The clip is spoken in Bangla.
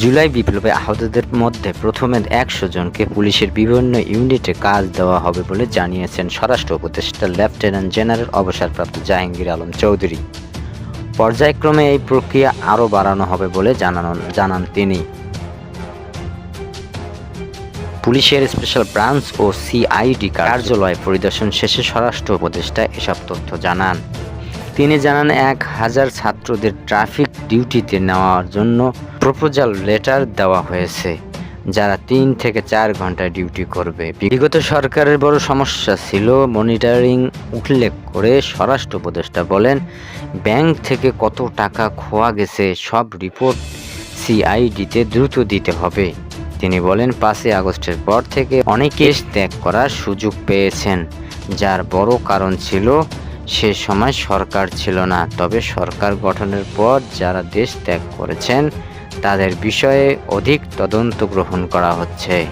জুলাই বিপ্লবে আহতদের মধ্যে প্রথমে একশো জনকে পুলিশের বিভিন্ন ইউনিটে কাজ দেওয়া হবে বলে জানিয়েছেন স্বরাষ্ট্র উপদেষ্টা লেফটেন্যান্ট জেনারেল অবসরপ্রাপ্ত জাহাঙ্গীর আলম চৌধুরী। পর্যায়ক্রমে এই প্রক্রিয়া আরও বাড়ানো হবে বলে জানানো জানান তিনি। পুলিশের স্পেশাল ব্রাঞ্চ ও সিআইডি কার্যালয় পরিদর্শন শেষে স্বরাষ্ট্র উপদেষ্টা এসব তথ্য জানান। তিনি জানান, এক হাজার ছাত্রদের ট্রাফিক ডিউটিতে নেওয়ার জন্য প্রপোজাল লেটার দেওয়া হয়েছে, যারা তিন থেকে চার ঘণ্টা ডিউটি করবে। বিগত সরকারের বড় সমস্যা ছিল মনিটরিং উল্লেখ করে স্বরাষ্ট্র উপদেষ্টা বলেন, ব্যাংক থেকে কত টাকা খোয়া গেছে সব রিপোর্ট সিআইডিতে দ্রুত দিতে হবে। তিনি বলেন, পাঁচই আগস্টের পর থেকে অনেকে ত্যাগ করার সুযোগ পেয়েছেন, যার বড় কারণ ছিল সে সময় সরকার ছিল না। তবে সরকার গঠনের পর যারা দেশ ত্যাগ করেছেন, তাদের বিষয়ে অধিক তদন্ত গ্রহণ করা হচ্ছে।